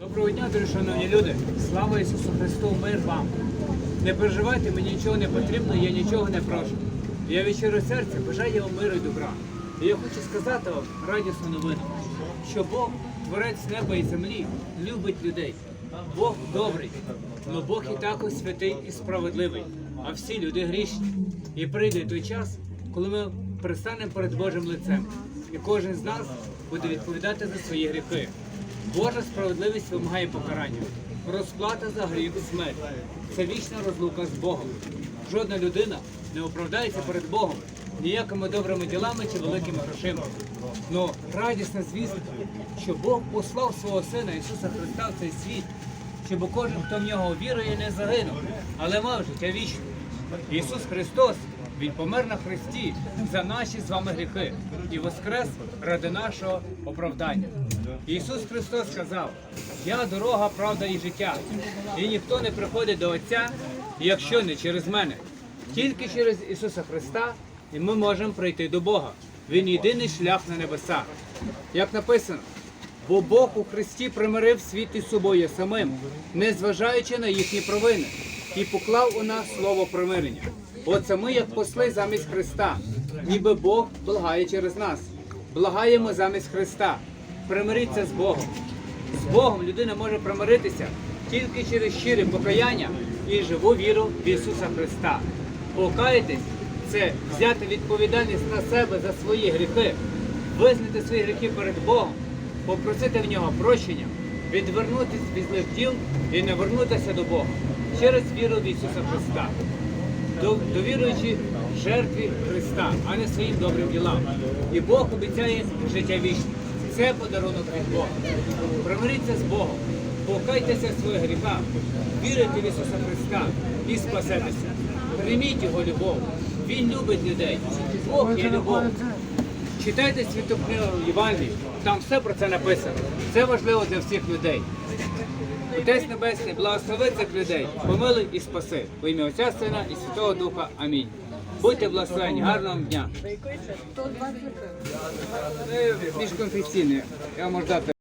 Доброго дня, дуже шановні люди! Слава Ісусу Христу! Мир вам! Не переживайте, мені нічого не потрібно, я нічого не прошу. Я від щирого серця бажаю вам миру і добра. І я хочу сказати вам радісну новину, що Бог, творець неба і землі, любить людей. Бог добрий, але Бог і також святий і справедливий, а всі люди грішні. І прийде той час, коли ми пристанемо перед Божим лицем, і кожен з нас буде відповідати за свої гріхи. Божа справедливість вимагає покарання. Розплата за гріх смерть. Це вічна розлука з Богом. Жодна людина не оправдається перед Богом ніякими добрими ділами чи великими грошима. Но радісна звістка, що Бог послав свого Сина Ісуса Христа в цей світ, щоб кожен, хто в нього вірує, не загинув, але мав життя вічне. Ісус Христос, Він помер на Христі за наші з вами гріхи і воскрес ради нашого оправдання. Ісус Христос сказав: Я дорога, правда і життя, і ніхто не приходить до Отця, якщо не через мене. Тільки через Ісуса Христа і ми можемо прийти до Бога. Він єдиний шлях на небеса. Як написано, бо Бог у Христі примирив світ із собою самим, не зважаючи на їхні провини, і поклав у нас слово примирення. Оце ми, як посли замість Христа, ніби Бог благає через нас. Благаємо замість Христа. Примиріться з Богом. З Богом людина може примиритися тільки через щире покаяння і живу віру в Ісуса Христа. Покаятись це взяти відповідальність на себе за свої гріхи, визнати свої гріхи перед Богом, попросити в нього прощення, відвернутися від злих діл і не вернутися до Бога через віру в Ісуса Христа довіруючи жертві Христа, а не своїм добрим ділам. І Бог обіцяє життя вічне. Це подарунок від Бога. Примиріться з Богом, покайтеся своїх гріхах, вірите в Ісуса Христа і спасетеся. Прийміть Його любов. Він любить людей. Бог є любов. Читайте святу книгу Євангелії, там все про це написано. Це важливо для всіх людей. Отець Небесний, благослови цих людей, помилуй і спаси. У ім'я Отця Сина і Святого Духа. Амінь. Будьте благословені, гарного вам дня. Міжконфесійне, я можу дати.